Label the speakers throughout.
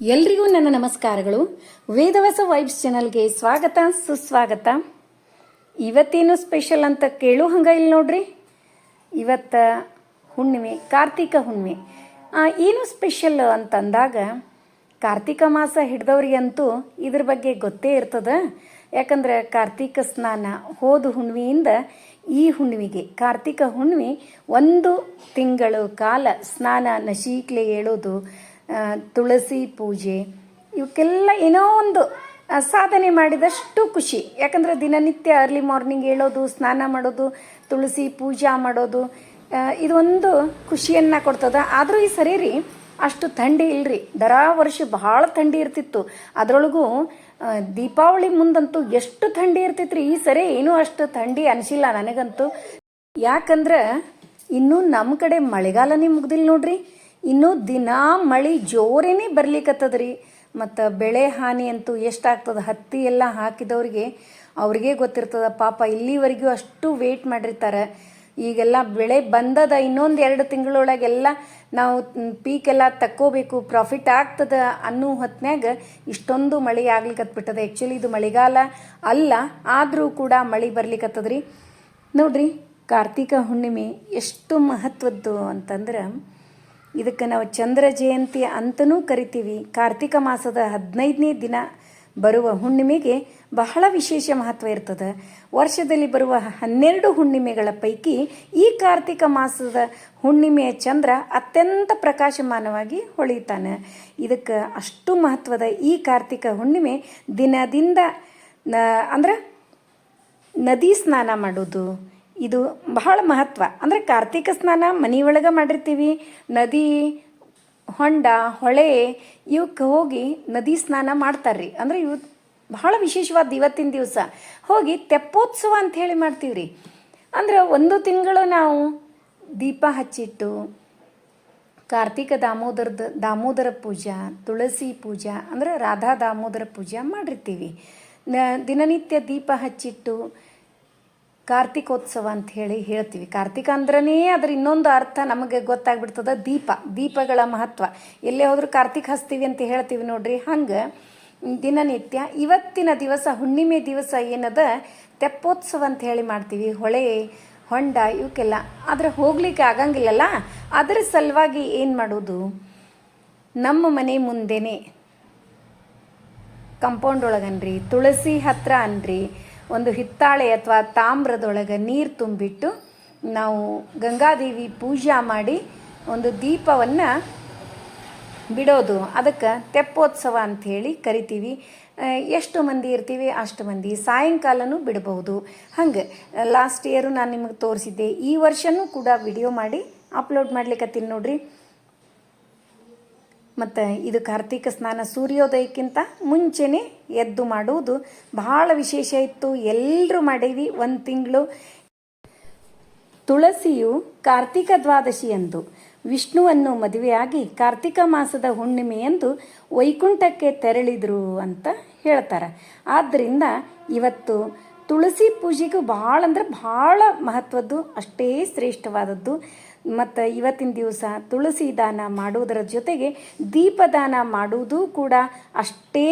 Speaker 1: ಎಲ್ರಿಗೂ ನನ್ನ ನಮಸ್ಕಾರಗಳು. ವೇದವಸ ವೈಬ್ಸ್ ಚಾನಲ್ಗೆ ಸ್ವಾಗತ, ಸುಸ್ವಾಗತ. ಇವತ್ತೇನು ಸ್ಪೆಷಲ್ ಅಂತ ಕೇಳು ಹಂಗ ಇಲ್ಲಿ ನೋಡ್ರಿ. ಇವತ್ತ ಹುಣ್ಣಿಮೆ, ಕಾರ್ತಿಕ ಹುಣ್ಣಿಮೆ. ಏನು ಸ್ಪೆಷಲ್ ಅಂತಂದಾಗ ಕಾರ್ತಿಕ ಮಾಸ ಹಿಡ್ದವ್ರಿಗಂತೂ ಇದ್ರ ಬಗ್ಗೆ ಗೊತ್ತೇ ಇರ್ತದ. ಯಾಕಂದ್ರೆ ಕಾರ್ತಿಕ ಸ್ನಾನ ಹೋದ ಹುಣ್ಣಿಮೆಯಿಂದ ಈ ಹುಣ್ಣಿಮೆಗೆ, ಕಾರ್ತಿಕ ಹುಣ್ಣಿಮೆ ಒಂದು ತಿಂಗಳು ಕಾಲ ಸ್ನಾನ ನಶೀಕ್ಲೆ ಏಳೋದು ತುಳಸಿ ಪೂಜೆ, ಇವಕ್ಕೆಲ್ಲ ಏನೋ ಒಂದು ಸಾಧನೆ ಮಾಡಿದಷ್ಟು ಖುಷಿ. ಯಾಕಂದ್ರೆ ದಿನನಿತ್ಯ ಅರ್ಲಿ ಮಾರ್ನಿಂಗ್ ಹೇಳೋದು, ಸ್ನಾನ ಮಾಡೋದು, ತುಳಸಿ ಪೂಜಾ ಮಾಡೋದು ಇದೊಂದು ಖುಷಿಯನ್ನು ಕೊಡ್ತದೆ. ಆದರೂ ಈ ಸರಿ ರೀ ಅಷ್ಟು ಥಂಡಿ ಇಲ್ರಿ. ದರಾ ವರ್ಷ ಭಾಳ ಥಂಡಿ ಇರ್ತಿತ್ತು. ಅದರೊಳಗೂ ದೀಪಾವಳಿ ಮುಂದಂತೂ ಎಷ್ಟು ಥಂಡಿ ಇರ್ತಿತ್ತು ರೀ ಈ ಸರಿ ಏನೂ ಅಷ್ಟು ಥಂಡಿ ಅನಿಸಿಲ್ಲ ನನಗಂತೂ. ಯಾಕಂದ್ರೆ, ಇನ್ನೂ ನಮ್ಮ ಕಡೆ ಮಳೆಗಾಲನೇ ಮುಗ್ದಿಲ್ಲ ನೋಡ್ರಿ. ಇನ್ನೂ ದಿನ ಮಳೆ ಜೋರೇನೆ ಬರ್ಲಿಕ್ಕತ್ತದ್ರಿ ಮತ್ತು ಬೆಳೆ ಹಾನಿ ಅಂತೂ ಎಷ್ಟಾಗ್ತದೆ? ಹತ್ತಿ ಎಲ್ಲ ಹಾಕಿದವ್ರಿಗೆ ಅವ್ರಿಗೆ ಗೊತ್ತಿರ್ತದ, ಪಾಪ ಇಲ್ಲಿವರೆಗೂ ಅಷ್ಟು ವೇಟ್ ಮಾಡಿರ್ತಾರೆ. ಈಗೆಲ್ಲ ಬೆಳೆ ಬಂದದ ಇನ್ನೊಂದು ಎರಡು ತಿಂಗಳೊಳಗೆಲ್ಲ ನಾವು ಪೀಕೆಲ್ಲ ತಕ್ಕೋಬೇಕು ಪ್ರಾಫಿಟ್ ಆಗ್ತದ ಅನ್ನೋ ಹೊತ್ತಿನಾಗ ಇಷ್ಟೊಂದು ಮಳೆ ಆಗ್ಲಿಕ್ಕತ್ಬಿಟ್ಟದ ಆ್ಯಕ್ಚುಲಿ ಇದು ಮಳೆಗಾಲ ಅಲ್ಲ, ಆದರೂ ಕೂಡ ಮಳೆ ಬರ್ಲಿಕ್ಕತ್ತದ್ರಿ ನೋಡ್ರಿ, ಕಾರ್ತಿಕ ಹುಣ್ಣಿಮೆ ಎಷ್ಟು ಮಹತ್ವದ್ದು ಅಂತಂದ್ರೆ ಇದಕ್ಕೆ ನಾವು ಚಂದ್ರ ಜಯಂತಿ ಅಂತಲೂ ಕರಿತೀವಿ. ಕಾರ್ತಿಕ ಮಾಸದ ಹದಿನೈದನೇ ದಿನ ಬರುವ ಹುಣ್ಣಿಮೆಗೆ ಬಹಳ ವಿಶೇಷ ಮಹತ್ವ ಇರ್ತದೆ. ವರ್ಷದಲ್ಲಿ ಬರುವ ಹನ್ನೆರಡು ಹುಣ್ಣಿಮೆಗಳ ಪೈಕಿ ಈ ಕಾರ್ತಿಕ ಮಾಸದ ಹುಣ್ಣಿಮೆಯ ಚಂದ್ರ ಅತ್ಯಂತ ಪ್ರಕಾಶಮಾನವಾಗಿ ಹೊಳಿತಾನೆ ಇದಕ್ಕೆ ಅಷ್ಟು ಮಹತ್ವದ ಈ ಕಾರ್ತಿಕ ಹುಣ್ಣಿಮೆ ದಿನದಿಂದ ಅಂದ್ರೆ ನದಿ ಸ್ನಾನ ಮಾಡೋದು. ಇದು ಬಹಳ ಮಹತ್ವ. ಅಂದರೆ ಕಾರ್ತಿಕ ಸ್ನಾನ ಮನೆಯೊಳಗೆ ಮಾಡಿರ್ತೀವಿ, ನದಿ, ಹೊಂಡ, ಹೊಳೆ ಇವಕ್ಕೆ ಹೋಗಿ ನದಿ ಸ್ನಾನ ಮಾಡ್ತಾರ್ರಿ. ಅಂದರೆ ಇವು ಬಹಳ ವಿಶೇಷವಾದ ಇವತ್ತಿನ ದಿವಸ. ಹೋಗಿ ತೆಪ್ಪೋತ್ಸವ ಅಂತ ಹೇಳಿ ಮಾಡ್ತೀವಿ ರೀ ಅಂದ್ರೆ ಒಂದು ತಿಂಗಳು ನಾವು ದೀಪ ಹಚ್ಚಿಟ್ಟು ಕಾರ್ತಿಕ ದಾಮೋದರದ, ದಾಮೋದರ ಪೂಜಾ, ತುಳಸಿ ಪೂಜಾ, ಅಂದ್ರೆ ರಾಧಾ ದಾಮೋದರ ಪೂಜಾ ಮಾಡಿರ್ತೀವಿ. ದಿನನಿತ್ಯ ದೀಪ ಹಚ್ಚಿಟ್ಟು ಕಾರ್ತಿಕೋತ್ಸವ ಅಂತ ಹೇಳಿ ಹೇಳ್ತೀವಿ. ಕಾರ್ತಿಕ ಅಂದ್ರೇ ಅದ್ರ ಇನ್ನೊಂದು ಅರ್ಥ ನಮಗೆ ಗೊತ್ತಾಗ್ಬಿಡ್ತದ ದೀಪ. ದೀಪಗಳ ಮಹತ್ವ. ಎಲ್ಲೇ ಹೋದ್ರೂ ಕಾರ್ತಿಕ್ ಹಸ್ತೀವಿ ಅಂತ ಹೇಳ್ತೀವಿ ನೋಡ್ರಿ. ಹಂಗೆ ದಿನನಿತ್ಯ ಇವತ್ತಿನ ದಿವಸ, ಹುಣ್ಣಿಮೆ ದಿವಸ ಏನದ? ತೆಪ್ಪೋತ್ಸವ ಅಂತ ಹೇಳಿ ಮಾಡ್ತೀವಿ. ಹೊಳೆ, ಹೊಂಡ ಇವಕ್ಕೆಲ್ಲ. ಆದರೆ ಹೋಗ್ಲಿಕ್ಕೆ ಆಗಂಗಿಲ್ಲಲ್ಲ? ಅದರ ಸಲುವಾಗಿ ಏನು ಮಾಡೋದು? ನಮ್ಮ ಮನೆ ಮುಂದೆನೇ, ಕಂಪೌಂಡ್ ಒಳಗನ್ರಿ, ತುಳಸಿ ಹತ್ರ ಅನ್ರಿ ಒಂದು ಹಿತ್ತಾಳೆ ಅಥವಾ ತಾಮ್ರದೊಳಗೆ ನೀರು ತುಂಬಿಟ್ಟು ನಾವು ಗಂಗಾದೇವಿ ಪೂಜಾ ಮಾಡಿ ಒಂದು ದೀಪವನ್ನು ಬಿಡೋದು. ಅದಕ್ಕೆ ತೆಪ್ಪೋತ್ಸವ ಅಂಥೇಳಿ ಕರಿತೀವಿ. ಎಷ್ಟು ಮಂದಿ ಇರ್ತೀವಿ ಅಷ್ಟು ಮಂದಿ ಸಾಯಂಕಾಲನೂ ಬಿಡಬಹುದು. ಹಂಗೆ ಲಾಸ್ಟ್ ಇಯರು ನಾನು ನಿಮಗೆ ತೋರಿಸಿದ್ದೆ. ಈ ವರ್ಷನೂ ಕೂಡ ವಿಡಿಯೋ ಮಾಡಿ ಅಪ್ಲೋಡ್ ಮಾಡ್ಲಿಕ್ಕತ್ತೀನಿ ನೋಡ್ರಿ. ಮತ್ತು ಇದು ಕಾರ್ತಿಕ ಸ್ನಾನ ಸೂರ್ಯೋದಯಕ್ಕಿಂತ ಮುಂಚೆನೇ ಎದ್ದು ಮಾಡುವುದು ಬಹಳ ವಿಶೇಷ ಇತ್ತು. ಎಲ್ಲರೂ ಮಾಡೀವಿ ಒಂದು ತಿಂಗಳು. ತುಳಸಿಯು ಕಾರ್ತಿಕ ದ್ವಾದಶಿಯಂದು, ವಿಷ್ಣುವನ್ನು ಮದುವೆಯಾಗಿ ಕಾರ್ತಿಕ ಮಾಸದ ಹುಣ್ಣಿಮೆಯಂದು ವೈಕುಂಠಕ್ಕೆ ತೆರಳಿದರು ಅಂತ ಹೇಳ್ತಾರೆ. ಆದ್ದರಿಂದ ಇವತ್ತು ತುಳಸಿ ಪೂಜೆಗೂ ಭಾಳ ಅಂದ್ರೆ ಭಾಳ ಮಹತ್ವದ್ದು, ಅಷ್ಟೇ ಶ್ರೇಷ್ಠವಾದದ್ದು. ಮತ್ತು ಇವತ್ತಿನ ದಿವಸ ತುಳಸಿ ದಾನ ಮಾಡುವುದರ ಜೊತೆಗೆ ದೀಪದಾನ ಮಾಡುವುದು ಕೂಡ ಅಷ್ಟೇ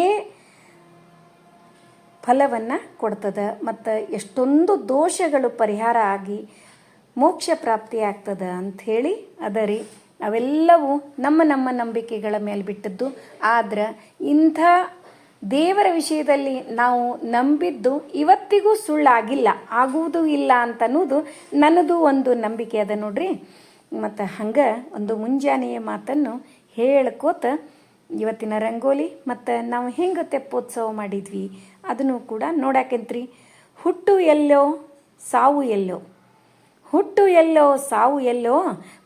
Speaker 1: ಫಲವನ್ನು ಕೊಡ್ತದೆ. ಮತ್ತು ಎಷ್ಟೊಂದು ದೋಷಗಳು ಪರಿಹಾರ ಆಗಿ ಮೋಕ್ಷ ಪ್ರಾಪ್ತಿ ಆಗ್ತದೆ ಅಂಥೇಳಿ ಅದ ರೀ ಅವೆಲ್ಲವೂ ನಮ್ಮ ನಮ್ಮ ನಂಬಿಕೆಗಳ ಮೇಲೆ ಬಿಟ್ಟದ್ದು. ಆದ್ರೆ ಇಂಥ ದೇವರ ವಿಷಯದಲ್ಲಿ ನಾವು ನಂಬಿದ್ದು ಇವತ್ತಿಗೂ ಸುಳ್ಳಾಗಿಲ್ಲ, ಆಗುವುದು ಇಲ್ಲ ಅಂತ ಅನ್ನೋದು ನನ್ನದು ಒಂದು ನಂಬಿಕೆ. ಅದ ನೋಡ್ರಿ, ಮತ್ತು ಹಂಗೆ ಒಂದು ಮುಂಜಾನೆಯ ಮಾತನ್ನು ಹೇಳ್ಕೋತ ಇವತ್ತಿನ ರಂಗೋಲಿ ಮತ್ತು ನಾವು ಹೆಂಗೆ ತೆಪ್ಪೋತ್ಸವ ಮಾಡಿದ್ವಿ ಅದನ್ನು ಕೂಡ ನೋಡಾಕೆಂತ್ರಿ. ಹುಟ್ಟು ಎಲ್ಲೋ, ಸಾವು ಎಲ್ಲೋ, ಹುಟ್ಟು ಎಲ್ಲೋ, ಸಾವು ಎಲ್ಲೋ,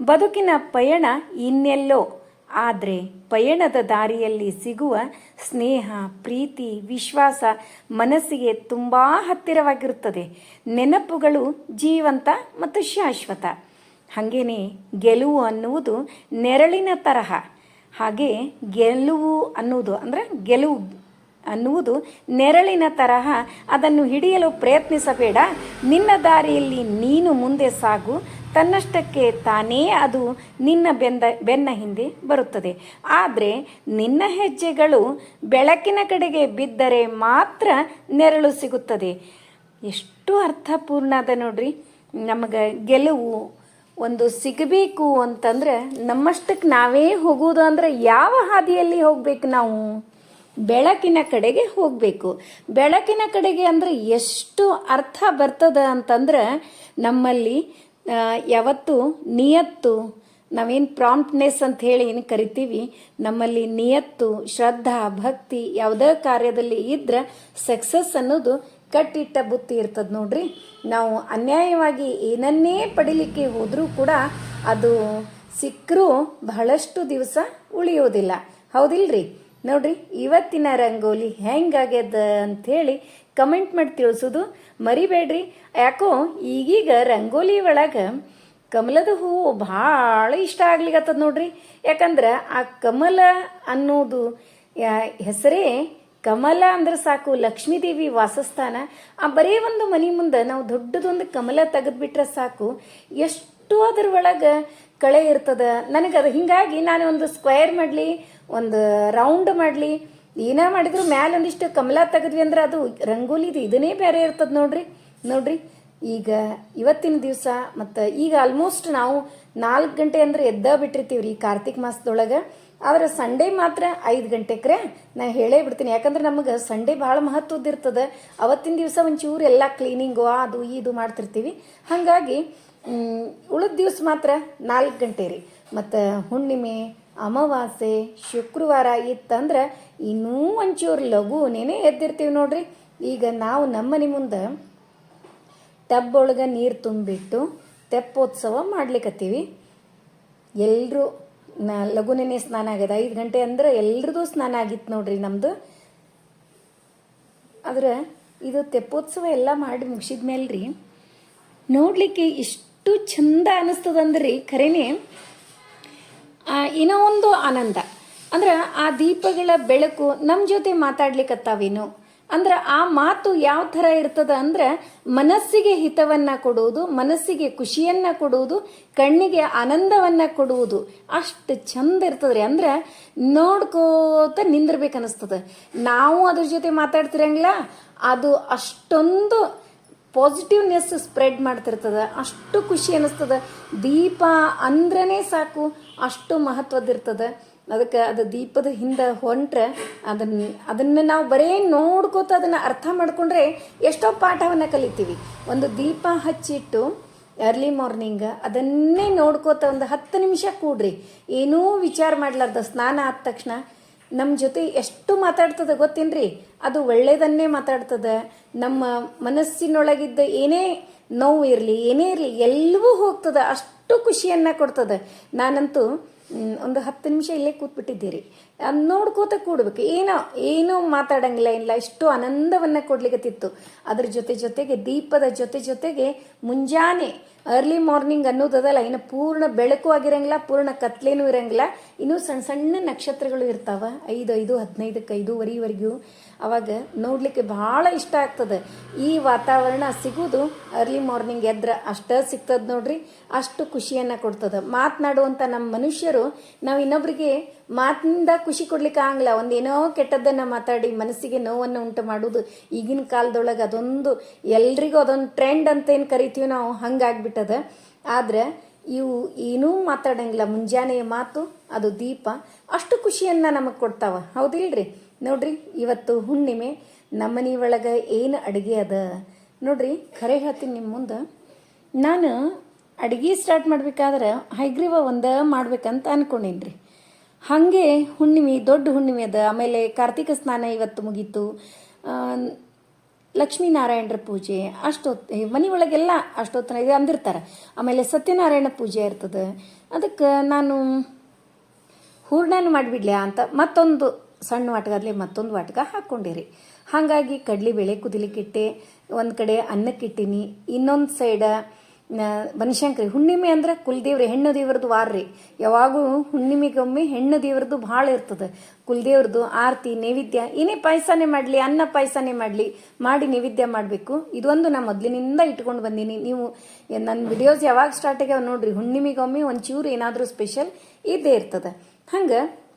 Speaker 1: ಬದುಕಿನ ಪಯಣ ಇನ್ನೆಲ್ಲೋ ಆದರೆ ಪಯಣದ ದಾರಿಯಲ್ಲಿ ಸಿಗುವ ಸ್ನೇಹ, ಪ್ರೀತಿ, ವಿಶ್ವಾಸ ಮನಸ್ಸಿಗೆ ತುಂಬ ಹತ್ತಿರವಾಗಿರುತ್ತದೆ. ನೆನಪುಗಳು ಜೀವಂತ ಮತ್ತು ಶಾಶ್ವತ. ಹಾಗೇನೆ ಗೆಲುವು ಅನ್ನುವುದು ನೆರಳಿನ ತರಹ. ಹಾಗೆ ಗೆಲುವು ಅನ್ನುವುದು ಅಂದರೆ ಗೆಲುವು ಅನ್ನುವುದು ನೆರಳಿನ ತರಹ. ಅದನ್ನು ಹಿಡಿಯಲು ಪ್ರಯತ್ನಿಸಬೇಡ. ನಿನ್ನ ದಾರಿಯಲ್ಲಿ ನೀನು ಮುಂದೆ ಸಾಗು. ತನ್ನಷ್ಟಕ್ಕೆ ತಾನೇ ಅದು ನಿನ್ನ ಬೆಂದ, ಬೆನ್ನ ಹಿಂದೆ ಬರುತ್ತದೆ. ಆದರೆ ನಿನ್ನ ಹೆಜ್ಜೆಗಳು ಬೆಳಕಿನ ಕಡೆಗೆ ಬಿದ್ದರೆ ಮಾತ್ರ ನೆರಳು ಸಿಗುತ್ತದೆ. ಎಷ್ಟು ಅರ್ಥಪೂರ್ಣ ಅದ ನೋಡ್ರಿ. ನಮಗೆ ಗೆಲುವು ಒಂದು ಸಿಗಬೇಕು ಅಂತಂದ್ರೆ ನಮ್ಮಷ್ಟಕ್ಕೆ ನಾವೇ ಹೋಗೋದು ಅಂದ್ರೆ ಯಾವ ಹಾದಿಯಲ್ಲಿ ಹೋಗ್ಬೇಕು ನಾವು? ಬೆಳಕಿನ ಕಡೆಗೆ ಹೋಗಬೇಕು. ಬೆಳಕಿನ ಕಡೆಗೆ ಅಂದರೆ ಎಷ್ಟು ಅರ್ಥ ಬರ್ತದ ಅಂತಂದ್ರೆ ನಮ್ಮಲ್ಲಿ ಯಾವತ್ತು ನಿಯತ್ತು, ನಾವೇನು ಪ್ರಾಂಪ್ಟ್ನೆಸ್ ಅಂತ ಹೇಳಿ ಏನು ಕರಿತೀವಿ, ನಮ್ಮಲ್ಲಿ ನಿಯತ್ತು, ಶ್ರದ್ಧಾ, ಭಕ್ತಿ ಯಾವುದೇ ಕಾರ್ಯದಲ್ಲಿ ಇದ್ರೆ ಸಕ್ಸಸ್ ಅನ್ನೋದು ಕಟ್ಟಿಟ್ಟ ಬುತ್ತಿ ಇರ್ತದೆ ನೋಡ್ರಿ. ನಾವು ಅನ್ಯಾಯವಾಗಿ ಏನನ್ನೇ ಪಡಿಲಿಕ್ಕೆ ಹೋದರೂ ಕೂಡ ಅದು ಸಿಕ್ಕರೂ ಬಹಳಷ್ಟು ದಿವಸ ಉಳಿಯೋದಿಲ್ಲ. ಹೌದಿಲ್ರಿ? ನೋಡ್ರಿ, ಇವತ್ತಿನ ರಂಗೋಲಿ ಹೆಂಗಾಗ್ಯದ ಅಂಥೇಳಿ ಕಮೆಂಟ್ ಮಾಡಿ ತಿಳಿಸೋದು ಮರಿಬೇಡ್ರಿ. ಯಾಕೋ ಈಗೀಗ ರಂಗೋಲಿ ಒಳಗೆ ಕಮಲದ ಹೂವು ಭಾಳ ಇಷ್ಟ ಆಗ್ಲಿಕತ್ತದ ನೋಡ್ರಿ. ಯಾಕಂದ್ರೆ ಆ ಕಮಲ ಅನ್ನೋದು ಹೆಸರೇ ಕಮಲ ಅಂದ್ರೆ ಸಾಕು, ಲಕ್ಷ್ಮೀದೇವಿ ವಾಸಸ್ಥಾನ. ಆ ಬರೀ ಒಂದು ಮನೆ ಮುಂದೆ ನಾವು ದೊಡ್ಡದೊಂದು ಕಮಲ ತೆಗೆದ್ಬಿಟ್ರೆ ಸಾಕು. ಎಷ್ಟು ಅದ್ರ ಒಳಗೆ ಕಳೆ ಇರ್ತದ. ನನಗೆ ಅದು ಹಿಂಗಾಗಿ ನಾನು ಒಂದು ಸ್ಕ್ವೇರ್ ಮಾಡಲಿ, ಒಂದು ರೌಂಡ್ ಮಾಡಲಿ. ಏನೇ ಮಾಡಿದ್ರು ಮ್ಯಾಲ ಒಂದಿಷ್ಟು ಕಮಲ ತೆಗೆದ್ವಿ ಅಂದ್ರೆ ಅದು ರಂಗೋಲಿದು ಇದನ್ನೇ ಬೇರೆ ಇರ್ತದ ನೋಡ್ರಿ ನೋಡ್ರಿ. ಈಗ ಇವತ್ತಿನ ದಿವಸ ಮತ್ತು ಈಗ ಆಲ್ಮೋಸ್ಟ್ ನಾವು ನಾಲ್ಕು ಗಂಟೆ ಅಂದ್ರೆ ಎದ್ದ ಬಿಟ್ಟಿರ್ತೀವಿ ರೀ ಕಾರ್ತಿಕ್ ಮಾಸದೊಳಗೆ. ಆದ್ರೆ ಸಂಡೇ ಮಾತ್ರ ಐದು ಗಂಟೆಕ್ರೆ ನಾ ಹೇಳೇ ಬಿಡ್ತೀನಿ. ಯಾಕಂದ್ರೆ ನಮಗೆ ಸಂಡೇ ಭಾಳ ಮಹತ್ವದ್ದಿರ್ತದೆ ಅವತ್ತಿನ ದಿವಸ ಒಂಚೂರು ಎಲ್ಲ ಕ್ಲೀನಿಂಗು ಅದು ಇದು ಮಾಡ್ತಿರ್ತೀವಿ. ಹಾಗಾಗಿ ಉಳಿದ ದಿವಸ ಮಾತ್ರ ನಾಲ್ಕು ಗಂಟೆ ರೀ. ಮತ್ತು ಹುಣ್ಣಿಮೆ ಅಮಾವಾಸ್ಯೆ, ಶುಕ್ರವಾರ ಇತ್ತಂದ್ರೆ ಇನ್ನೂ ಒಂಚೂರು ಲಘುನೇನೆ ಎದ್ದಿರ್ತೀವಿ ನೋಡ್ರಿ. ಈಗ ನಾವು ನಮ್ಮನೆ ಮುಂದೆ ಟಬ್ ಒಳಗೆ ನೀರು ತುಂಬಿಟ್ಟು ತೆಪ್ಪೋತ್ಸವ ಮಾಡ್ಲಿಕ್ಕತ್ತೀವಿ ಎಲ್ಲರೂ ನ ಲಘುನೆನೆ ಸ್ನಾನ ಆಗ್ಯದ. ಐದು ಗಂಟೆ ಅಂದ್ರೆ ಎಲ್ರದ್ದು ಸ್ನಾನ ಆಗಿತ್ತು ನೋಡ್ರಿ ನಮ್ದು. ಆದ್ರೆ ಇದು ತೆಪ್ಪೋತ್ಸವ ಎಲ್ಲ ಮಾಡಿ ಮುಗಿಸಿದ ಮೇಲೆ ರೀ ನೋಡಲಿಕ್ಕೆ ಎಷ್ಟು ಚಂದ ಅನ್ನಿಸ್ತದಂದ್ರಿ ಖರೇನೆ ಏನೋ ಒಂದು ಆನಂದ. ಅಂದ್ರೆ ಆ ದೀಪಗಳ ಬೆಳಕು ನಮ್ಮ ಜೊತೆ ಮಾತಾಡ್ಲಿಕ್ಕತ್ತಾವೇನು ಅಂದ್ರೆ ಆ ಮಾತು ಯಾವ ಥರ ಇರ್ತದ ಅಂದ್ರೆ ಮನಸ್ಸಿಗೆ ಹಿತವನ್ನ ಕೊಡುವುದು, ಮನಸ್ಸಿಗೆ ಖುಷಿಯನ್ನ ಕೊಡುವುದು, ಕಣ್ಣಿಗೆ ಆನಂದವನ್ನ ಕೊಡುವುದು. ಅಷ್ಟು ಚಂದ ಇರ್ತದ್ರಿ. ಅಂದ್ರೆ ನೋಡ್ಕೋತ ನಿಂದಿರ್ಬೇಕು ಅನಿಸ್ತದೆ. ನಾವು ಅದ್ರ ಜೊತೆ ಮಾತಾಡ್ತಿರಂಗಿಲ್ಲ, ಅದು ಅಷ್ಟೊಂದು ಪಾಸಿಟಿವ್ನೆಸ್ ಸ್ಪ್ರೆಡ್ ಮಾಡ್ತಿರ್ತದ. ಅಷ್ಟು ಖುಷಿ ಅನ್ನಿಸ್ತದ ದೀಪ ಅಂದ್ರನೇ ಸಾಕು. ಅಷ್ಟು ಮಹತ್ವದಿರ್ತದೆ ಅದಕ್ಕೆ ಅದು ದೀಪದ ಹಿಂದೆ ಹೊಂಟ್ರೆ ಅದನ್ನ ಅದನ್ನು ನಾವು ಬರೇ ನೋಡ್ಕೋತ ಅದನ್ನು ಅರ್ಥ ಮಾಡ್ಕೊಂಡ್ರೆ ಎಷ್ಟೋ ಪಾಠವನ್ನು ಕಲಿತೀವಿ. ಒಂದು ದೀಪ ಹಚ್ಚಿಟ್ಟು ಅರ್ಲಿ ಮಾರ್ನಿಂಗ್ ಅದನ್ನೇ ನೋಡ್ಕೋತ ಒಂದು ಹತ್ತು ನಿಮಿಷ ಕೂಡ್ರಿ. ಏನೂ ವಿಚಾರ ಮಾಡ್ಲಾರ್ದ, ಸ್ನಾನ ಆದ ತಕ್ಷಣ ನಮ್ಮ ಜೊತೆ ಎಷ್ಟು ಮಾತಾಡ್ತದೆ ಗೊತ್ತೇನ್ರಿ? ಅದು ಒಳ್ಳೇದನ್ನೇ ಮಾತಾಡ್ತದೆ. ನಮ್ಮ ಮನಸ್ಸಿನೊಳಗಿದ್ದ ಏನೇ ನೋವು ಇರಲಿ, ಏನೇ ಇರಲಿ, ಎಲ್ಲವೂ ಹೋಗ್ತದೆ. ಅಷ್ಟು ಖುಷಿಯನ್ನ ಕೊಡ್ತದೆ. ನಾನಂತೂ ಒಂದು ಹತ್ತು ನಿಮಿಷ ಇಲ್ಲೇ ಕೂತ್ಬಿಟ್ಟಿದ್ದೀರಿ. ನೋಡ್ಕೋತ ಕೂಡ್ಬೇಕು. ಏನೋ, ಏನೂ ಮಾತಾಡಂಗಿಲ್ಲ ಇಲ್ಲ ಇಷ್ಟು ಆನಂದವನ್ನ ಕೊಡ್ಲಿಕತ್ತಿತ್ತು ಅದ್ರ ಜೊತೆ ಜೊತೆಗೆ, ದೀಪದ ಜೊತೆ ಜೊತೆಗೆ ಮುಂಜಾನೆ ಅರ್ಲಿ ಮಾರ್ನಿಂಗ್ ಅನ್ನೋದದಲ್ಲ ಇನ್ನು ಪೂರ್ಣ ಬೆಳಕು ಆಗಿರಂಗಿಲ್ಲ, ಪೂರ್ಣ ಕತ್ಲೇನೂ ಇರಂಗಿಲ್ಲ. ಇನ್ನೂ ಸಣ್ಣ ಸಣ್ಣ ನಕ್ಷತ್ರಗಳು ಇರ್ತಾವ. ಐದು ಐದು, ಹದಿನೈದಕ್ಕೆ ಐದೂವರೆವರೆಗೂ. ಅವಾಗ ನೋಡಲಿಕ್ಕೆ ಭಾಳ ಇಷ್ಟ ಆಗ್ತದೆ. ಈ ವಾತಾವರಣ ಸಿಗೋದು ಅರ್ಲಿ ಮಾರ್ನಿಂಗ್ ಎದ್ರ ಅಷ್ಟ ಸಿಗ್ತದೆ ನೋಡ್ರಿ. ಅಷ್ಟು ಖುಷಿಯನ್ನ ಕೊಡ್ತದೆ. ಮಾತನಾಡುವಂಥ ನಮ್ಮ ಮನುಷ್ಯರು, ನಾವು ಇನ್ನೊಬ್ರಿಗೆ ಮಾತಿನಿಂದ ಖುಷಿ ಕೊಡ್ಲಿಕ್ಕೆ ಆಗಲ್ಲ. ಒಂದೇನೋ ಕೆಟ್ಟದ್ದನ್ನು ಮಾತಾಡಿ ಮನಸ್ಸಿಗೆ ನೋವನ್ನು ಉಂಟು ಮಾಡೋದು ಈಗಿನ ಕಾಲದೊಳಗೆ ಅದೊಂದು ಎಲ್ರಿಗೂ ಅದೊಂದು ಟ್ರೆಂಡ್ ಅಂತ ಏನು ಕರಿತೀವಿ ನಾವು, ಹಂಗಾಗ್ಬಿಟ್ಟದ. ಆದ್ರೆ ಇವು ಏನೂ ಮಾತಾಡಂಗಿಲ್ಲ. ಮುಂಜಾನೆಯ ಮಾತು, ಅದು ದೀಪ, ಅಷ್ಟು ಖುಷಿಯನ್ನ ನಮಗೆ ಕೊಡ್ತಾವ. ಹೌದಿಲ್ರಿ? ನೋಡ್ರಿ, ಇವತ್ತು ಹುಣ್ಣಿಮೆ, ನಮ್ಮನೆ ಒಳಗೆ ಏನು ಅಡುಗೆ ಅದ? ನೋಡ್ರಿ, ಖರೆ ಹೇಳ್ತೀನಿ ನಿಮ್ಮ ಮುಂದೆ. ನಾನು ಅಡುಗೆ ಸ್ಟಾರ್ಟ್ ಮಾಡ್ಬೇಕಾದ್ರೆ ಹೈಗ್ರೀವ ಒಂದು ಮಾಡ್ಬೇಕಂತ ಅನ್ಕೊಂಡೇನ್ರಿ. ಹಾಗೆ ಹುಣ್ಣಿಮೆ, ದೊಡ್ಡ ಹುಣ್ಣಿಮೆ ಅದ. ಆಮೇಲೆ ಕಾರ್ತಿಕ ಸ್ನಾನ ಇವತ್ತು ಮುಗೀತು. ಲಕ್ಷ್ಮೀನಾರಾಯಣರ ಪೂಜೆ, ಅಷ್ಟೊತ್ತು ಮನೆ ಒಳಗೆಲ್ಲ ಅಷ್ಟೊತ್ತನ ಇದು ಅಂದಿರ್ತಾರೆ. ಆಮೇಲೆ ಸತ್ಯನಾರಾಯಣ ಪೂಜೆ ಇರ್ತದೆ. ಅದಕ್ಕೆ ನಾನು ಹೂರ್ಣನ ಮಾಡಿಬಿಡ್ಲ ಅಂತ ಮತ್ತೊಂದು ಸಣ್ಣ ವಾಟಗಾದ್ಲೆ ಮತ್ತೊಂದು ವಾಟಕ ಹಾಕ್ಕೊಂಡಿರಿ ಹಾಗಾಗಿ ಕಡಲೆಬೇಳೆ ಕುದಿಲಿಕ್ಕಿಟ್ಟೆ, ಒಂದು ಕಡೆ ಅನ್ನಕ್ಕಿಟ್ಟಿನಿ, ಇನ್ನೊಂದು ಸೈಡ ಬನಶಂಕರಿ, ಹುಣ್ಣಿಮೆ ಅಂದ್ರೆ ಕುಲದೇವ್ರಿ, ಹೆಣ್ಣು ದೇವ್ರದ್ದು ವಾರ ರೀ. ಯಾವಾಗೂ ಹುಣ್ಣಿಮೆಗೊಮ್ಮೆ ಹೆಣ್ಣು ದೇವ್ರದ್ದು ಭಾಳ ಇರ್ತದೆ. ಕುಲದೇವ್ರದ್ದು ಆರತಿ, ನೈವೇದ್ಯ, ಏನೇ ಪಾಯಸನೇ ಮಾಡಲಿ, ಅನ್ನ ಪಾಯಸನೇ ಮಾಡಲಿ, ಮಾಡಿ ನೈವೇದ್ಯ ಮಾಡಬೇಕು. ಇದೊಂದು ನಾ ಮೊದಲಿನಿಂದ ಇಟ್ಕೊಂಡು ಬಂದೀನಿ. ನೀವು ನನ್ನ ವಿಡಿಯೋಸ್ ಯಾವಾಗ ಸ್ಟಾರ್ಟ್ ಆಗ್ಯಾವ ನೋಡ್ರಿ. ಹುಣ್ಣಿಮೆಗೊಮ್ಮೆ ಒಂಚೂರು ಏನಾದರೂ ಸ್ಪೆಷಲ್ ಇದ್ದೇ ಇರ್ತದೆ. ಹಂಗೆ